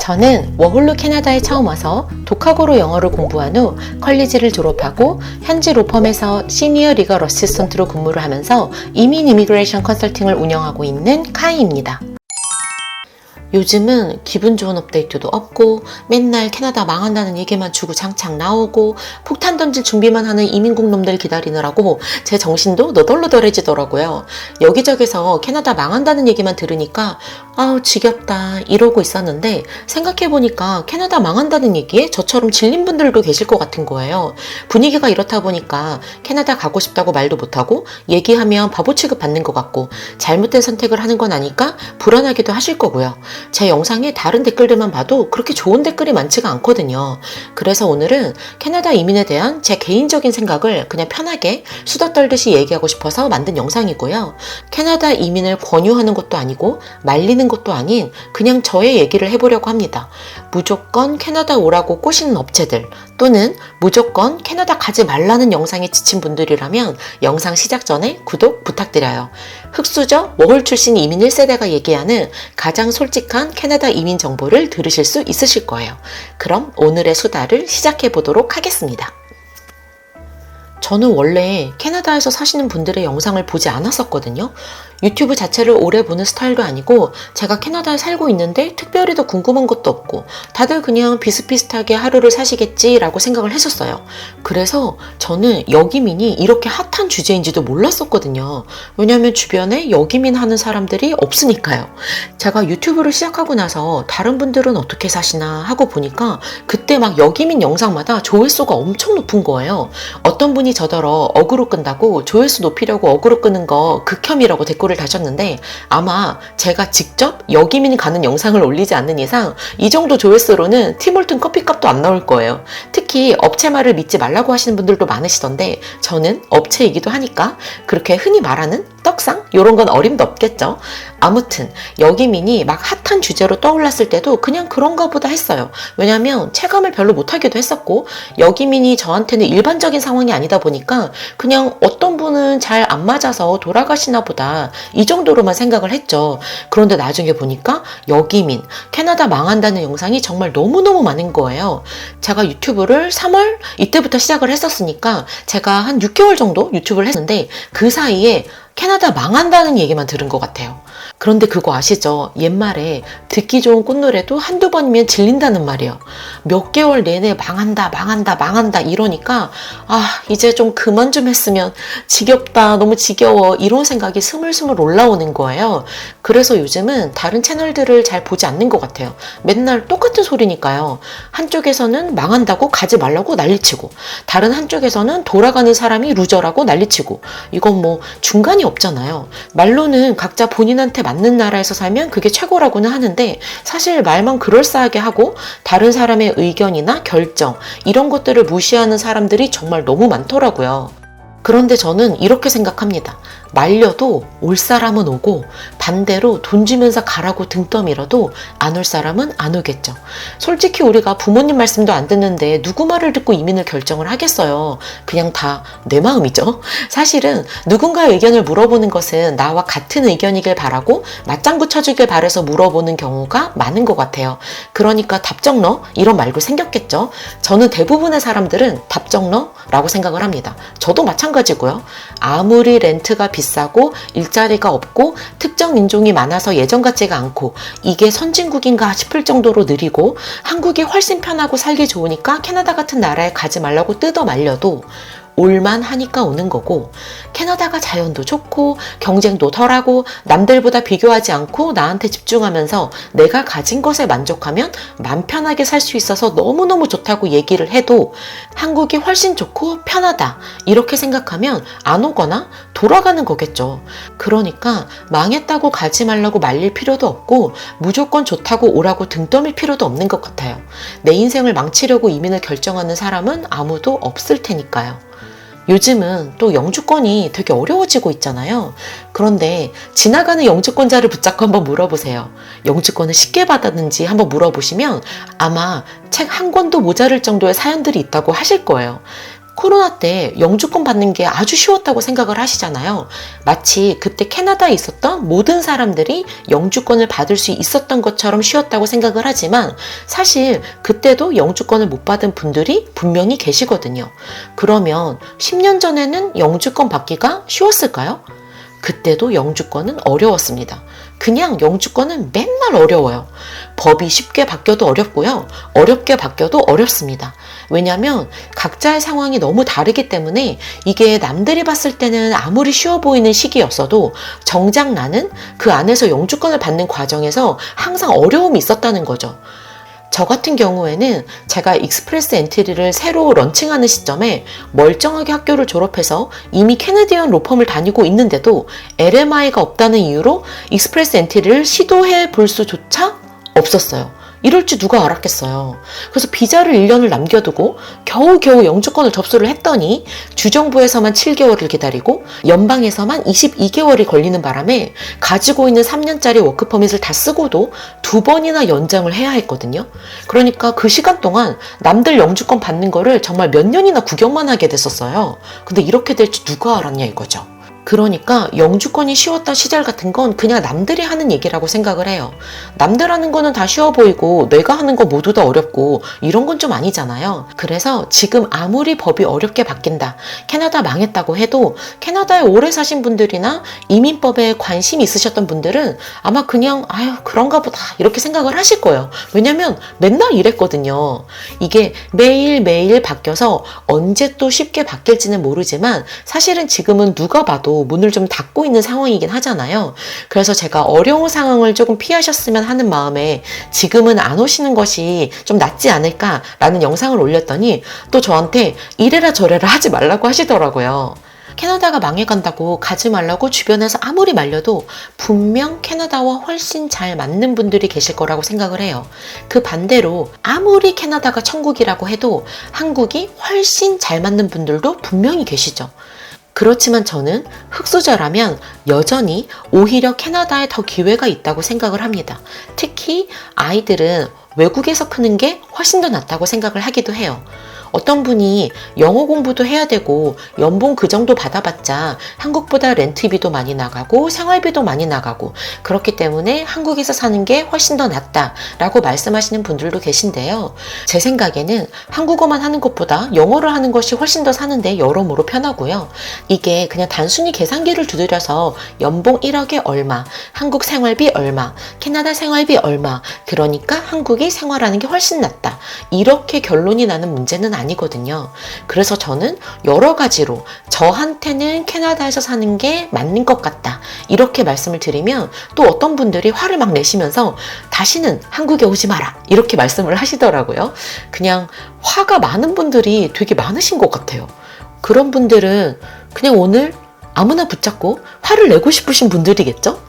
저는 워홀로 캐나다에 처음 와서 독학으로 영어를 공부한 후 컬리지를 졸업하고 현지 로펌에서 시니어 리걸 어시스턴트로 근무를 하면서 이민 이미그레이션 컨설팅을 운영하고 있는 카이입니다. 요즘은 기분 좋은 업데이트도 없고 맨날 캐나다 망한다는 얘기만 주구장창 나오고 폭탄 던질 준비만 하는 이민국 놈들 기다리느라고 제 정신도 너덜너덜해지더라고요. 여기저기서 캐나다 망한다는 얘기만 들으니까 아우 지겹다 이러고 있었는데 생각해보니까 캐나다 망한다는 얘기에 저처럼 질린 분들도 계실 것 같은 거예요. 분위기가 이렇다 보니까 캐나다 가고 싶다고 말도 못하고 얘기하면 바보 취급 받는 것 같고 잘못된 선택을 하는 건 아니까 불안하기도 하실 거고요. 제 영상에 다른 댓글들만 봐도 그렇게 좋은 댓글이 많지가 않거든요. 그래서 오늘은 캐나다 이민에 대한 제 개인적인 생각을 그냥 편하게 수다 떨듯이 얘기하고 싶어서 만든 영상이고요. 캐나다 이민을 권유하는 것도 아니고 말리는 것도 아닌 그냥 저의 얘기를 해보려고 합니다. 무조건 캐나다 오라고 꼬시는 업체들 또는 무조건 캐나다 가지 말라는 영상에 지친 분들이라면 영상 시작 전에 구독 부탁드려요. 흑수저 워홀 출신 이민 1세대가 얘기하는 가장 솔직한 캐나다 이민 정보를 들으실 수 있으실 거예요. 그럼 오늘의 수다를 시작해 보도록 하겠습니다. 저는 원래 캐나다에서 사시는 분들의 영상을 보지 않았었거든요. 유튜브 자체를 오래 보는 스타일도 아니고 제가 캐나다에 살고 있는데 특별히 더 궁금한 것도 없고 다들 그냥 비슷비슷하게 하루를 사시겠지라고 생각을 했었어요. 그래서 저는 여기민이 이렇게 핫한 주제인지도 몰랐었거든요. 왜냐면 주변에 여기민 하는 사람들이 없으니까요. 제가 유튜브를 시작하고 나서 다른 분들은 어떻게 사시나 하고 보니까 그 때 막 여기민 영상마다 조회수가 엄청 높은 거예요. 어떤 분이 저더러 어그로 끈다고 조회수 높이려고 어그로 끄는 거 극혐이라고 댓글을 다셨는데 아마 제가 직접 여기민 가는 영상을 올리지 않는 이상 이 정도 조회수로는 티몰튼 커피값도 안 나올 거예요. 특히 업체 말을 믿지 말라고 하시는 분들도 많으시던데 저는 업체이기도 하니까 그렇게 흔히 말하는 떡상? 이런 건 어림도 없겠죠. 아무튼 여기민이 막 핫한 주제로 떠올랐을 때도 그냥 그런가 보다 했어요. 왜냐면 체감을 별로 못하기도 했었고 여기민이 저한테는 일반적인 상황이 아니다 보니까 그냥 어떤 분은 잘 안 맞아서 돌아가시나 보다 이 정도로만 생각을 했죠. 그런데 나중에 보니까 여기민, 캐나다 망한다는 영상이 정말 너무너무 많은 거예요. 제가 유튜브를 3월 이때부터 시작을 했었으니까 제가 한 6개월 정도 유튜브를 했는데 그 사이에 캐나다 망한다는 얘기만 들은 것 같아요. 그런데 그거 아시죠? 옛말에 듣기 좋은 꽃노래도 한두 번이면 질린다는 말이에요. 몇 개월 내내 망한다, 망한다, 망한다 이러니까 아, 이제 좀 그만 좀 했으면 지겹다, 너무 지겨워 이런 생각이 스물스물 올라오는 거예요. 그래서 요즘은 다른 채널들을 잘 보지 않는 것 같아요. 맨날 똑같은 소리니까요. 한쪽에서는 망한다고 가지 말라고 난리치고 다른 한쪽에서는 돌아가는 사람이 루저라고 난리치고 이건 뭐 중간이 없잖아요. 말로는 각자 본인한 테 맞는 나라에서 살면 그게 최고라고는 하는데 사실 말만 그럴싸하게 하고 다른 사람의 의견이나 결정 이런 것들을 무시하는 사람들이 정말 너무 많더라고요. 그런데 저는 이렇게 생각합니다. 말려도 올 사람은 오고 반대로 돈 주면서 가라고 등 떠밀어도 안 올 사람은 안 오겠죠. 솔직히 우리가 부모님 말씀도 안 듣는데 누구 말을 듣고 이민을 결정을 하겠어요. 그냥 다 내 마음이죠. 사실은 누군가의 의견을 물어보는 것은 나와 같은 의견이길 바라고 맞장구 쳐주길 바래서 물어보는 경우가 많은 것 같아요. 그러니까 답정너 이런 말도 생겼겠죠. 저는 대부분의 사람들은 답정너라고 생각을 합니다. 저도 마찬가지고요. 아무리 렌트가 비싸고 일자리가 없고 특정 인종이 많아서 예전 같지가 않고 이게 선진국인가 싶을 정도로 느리고 한국이 훨씬 편하고 살기 좋으니까 캐나다 같은 나라에 가지 말라고 뜯어 말려도 올만 하니까 오는 거고 캐나다가 자연도 좋고 경쟁도 덜하고 남들보다 비교하지 않고 나한테 집중하면서 내가 가진 것에 만족하면 맘 편하게 살 수 있어서 너무너무 좋다고 얘기를 해도 한국이 훨씬 좋고 편하다. 이렇게 생각하면 안 오거나 돌아가는 거겠죠. 그러니까 망했다고 가지 말라고 말릴 필요도 없고 무조건 좋다고 오라고 등 떠밀 필요도 없는 것 같아요. 내 인생을 망치려고 이민을 결정하는 사람은 아무도 없을 테니까요. 요즘은 또 영주권이 되게 어려워지고 있잖아요. 그런데 지나가는 영주권자를 붙잡고 한번 물어보세요. 영주권을 쉽게 받았는지 한번 물어보시면 아마 책 한 권도 모자랄 정도의 사연들이 있다고 하실 거예요. 코로나 때 영주권 받는 게 아주 쉬웠다고 생각을 하시잖아요. 마치 그때 캐나다에 있었던 모든 사람들이 영주권을 받을 수 있었던 것처럼 쉬웠다고 생각을 하지만 사실 그때도 영주권을 못 받은 분들이 분명히 계시거든요. 그러면 10년 전에는 영주권 받기가 쉬웠을까요? 그때도 영주권은 어려웠습니다. 그냥 영주권은 맨날 어려워요. 법이 쉽게 바뀌어도 어렵고요. 어렵게 바뀌어도 어렵습니다. 왜냐하면 각자의 상황이 너무 다르기 때문에 이게 남들이 봤을 때는 아무리 쉬워 보이는 시기였어도 정작 나는 그 안에서 영주권을 받는 과정에서 항상 어려움이 있었다는 거죠. 저 같은 경우에는 제가 익스프레스 엔트리를 새로 런칭하는 시점에 멀쩡하게 학교를 졸업해서 이미 캐네디언 로펌을 다니고 있는데도 LMI가 없다는 이유로 익스프레스 엔트리를 시도해 볼 수조차 없었어요. 이럴 줄 누가 알았겠어요. 그래서 비자를 1년을 남겨두고 겨우겨우 영주권을 접수를 했더니 주정부에서만 7개월을 기다리고 연방에서만 22개월이 걸리는 바람에 가지고 있는 3년짜리 워크퍼밋을 다 쓰고도 두 번이나 연장을 해야 했거든요. 그러니까 그 시간 동안 남들 영주권 받는 거를 정말 몇 년이나 구경만 하게 됐었어요. 근데 이렇게 될 줄 누가 알았냐 이거죠. 그러니까 영주권이 쉬웠던 시절 같은 건 그냥 남들이 하는 얘기라고 생각을 해요. 남들 하는 거는 다 쉬워 보이고 내가 하는 거 모두 다 어렵고 이런 건 좀 아니잖아요. 그래서 지금 아무리 법이 어렵게 바뀐다. 캐나다 망했다고 해도 캐나다에 오래 사신 분들이나 이민법에 관심 있으셨던 분들은 아마 그냥 아유 그런가 보다 이렇게 생각을 하실 거예요. 왜냐면 맨날 이랬거든요. 이게 매일매일 바뀌어서 언제 또 쉽게 바뀔지는 모르지만 사실은 지금은 누가 봐도 문을 좀 닫고 있는 상황이긴 하잖아요. 그래서 제가 어려운 상황을 조금 피하셨으면 하는 마음에 지금은 안 오시는 것이 좀 낫지 않을까라는 영상을 올렸더니 또 저한테 이래라 저래라 하지 말라고 하시더라고요. 캐나다가 망해간다고 가지 말라고 주변에서 아무리 말려도 분명 캐나다와 훨씬 잘 맞는 분들이 계실 거라고 생각을 해요. 그 반대로 아무리 캐나다가 천국이라고 해도 한국이 훨씬 잘 맞는 분들도 분명히 계시죠. 그렇지만 저는 흑수저라면 여전히 오히려 캐나다에 더 기회가 있다고 생각을 합니다. 특히 아이들은 외국에서 크는 게 훨씬 더 낫다고 생각을 하기도 해요. 어떤 분이 영어 공부도 해야 되고 연봉 그 정도 받아봤자 한국보다 렌트비도 많이 나가고 생활비도 많이 나가고 그렇기 때문에 한국에서 사는 게 훨씬 더 낫다라고 말씀하시는 분들도 계신데요. 제 생각에는 한국어만 하는 것보다 영어를 하는 것이 훨씬 더 사는데 여러모로 편하고요. 이게 그냥 단순히 계산기를 두드려서 연봉 1억에 얼마, 한국 생활비 얼마, 캐나다 생활비 얼마, 그러니까 한국이 생활하는 게 훨씬 낫다. 이렇게 결론이 나는 문제는 아니거든요. 그래서 저는 여러 가지로 저한테는 캐나다에서 사는 게 맞는 것 같다. 이렇게 말씀을 드리면 또 어떤 분들이 화를 막 내시면서 다시는 한국에 오지 마라. 이렇게 말씀을 하시더라고요. 그냥 화가 많은 분들이 되게 많으신 것 같아요. 그런 분들은 그냥 오늘 아무나 붙잡고 화를 내고 싶으신 분들이겠죠?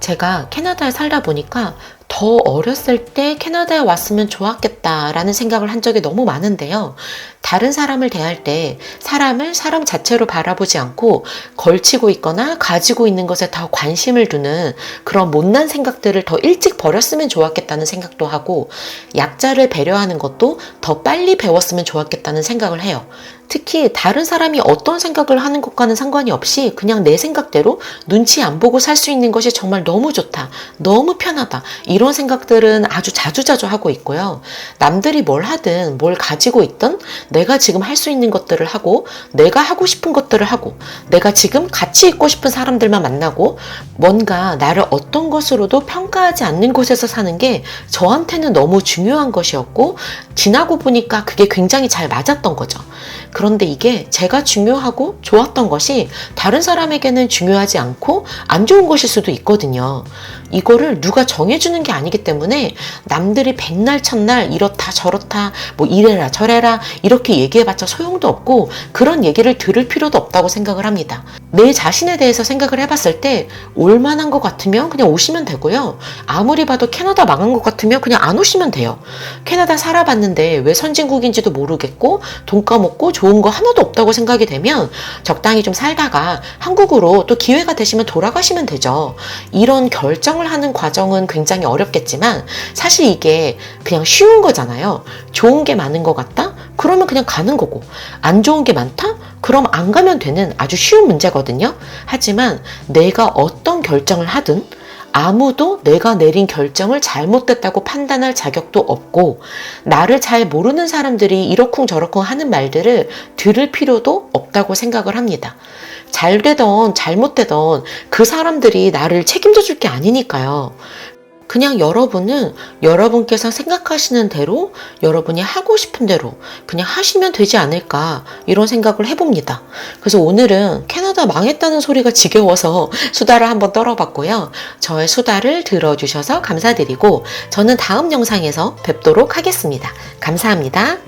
제가 캐나다에 살다 보니까 더 어렸을 때 캐나다에 왔으면 좋았겠다라는 생각을 한 적이 너무 많은데요. 다른 사람을 대할 때 사람을 사람 자체로 바라보지 않고 걸치고 있거나 가지고 있는 것에 더 관심을 두는 그런 못난 생각들을 더 일찍 버렸으면 좋았겠다는 생각도 하고 약자를 배려하는 것도 더 빨리 배웠으면 좋았겠다는 생각을 해요. 특히 다른 사람이 어떤 생각을 하는 것과는 상관이 없이 그냥 내 생각대로 눈치 안 보고 살 수 있는 것이 정말 너무 좋다. 너무 편하다. 이런 생각들은 아주 자주자주 하고 있고요. 남들이 뭘 하든 뭘 가지고 있든 내가 지금 할 수 있는 것들을 하고 내가 하고 싶은 것들을 하고 내가 지금 같이 있고 싶은 사람들만 만나고 뭔가 나를 어떤 것으로도 평가하지 않는 곳에서 사는 게 저한테는 너무 중요한 것이었고 지나고 보니까 그게 굉장히 잘 맞았던 거죠. 그런데 이게 제가 중요하고 좋았던 것이 다른 사람에게는 중요하지 않고 안 좋은 것일 수도 있거든요. 이거를 누가 정해주는 게 아니기 때문에 남들이 백날 첫날 이렇다 저렇다 뭐 이래라 저래라 이렇게 얘기해봤자 소용도 없고 그런 얘기를 들을 필요도 없다고 생각을 합니다. 내 자신에 대해서 생각을 해봤을 때 올만한 것 같으면 그냥 오시면 되고요. 아무리 봐도 캐나다 망한 것 같으면 그냥 안 오시면 돼요. 캐나다 살아봤는데 왜 선진국인지도 모르겠고 돈 까먹고 좋은 거 하나도 없다고 생각이 되면 적당히 좀 살다가 한국으로 또 기회가 되시면 돌아가시면 되죠. 이런 결정을 하는 과정은 굉장히 어렵겠지만 사실 이게 그냥 쉬운 거잖아요. 좋은 게 많은 것 같다? 그러면 그냥 가는 거고. 안 좋은 게 많다? 그럼 안 가면 되는 아주 쉬운 문제거든요. 하지만 내가 어떤 결정을 하든 아무도 내가 내린 결정을 잘못됐다고 판단할 자격도 없고 나를 잘 모르는 사람들이 이러쿵저러쿵 하는 말들을 들을 필요도 없다고 생각을 합니다. 잘 되던 잘못되던 그 사람들이 나를 책임져 줄 게 아니니까요. 그냥 여러분은 여러분께서 생각하시는 대로 여러분이 하고 싶은 대로 그냥 하시면 되지 않을까 이런 생각을 해봅니다. 그래서 오늘은 캐나다 망했다는 소리가 지겨워서 수다를 한번 떨어봤고요. 저의 수다를 들어주셔서 감사드리고 저는 다음 영상에서 뵙도록 하겠습니다. 감사합니다.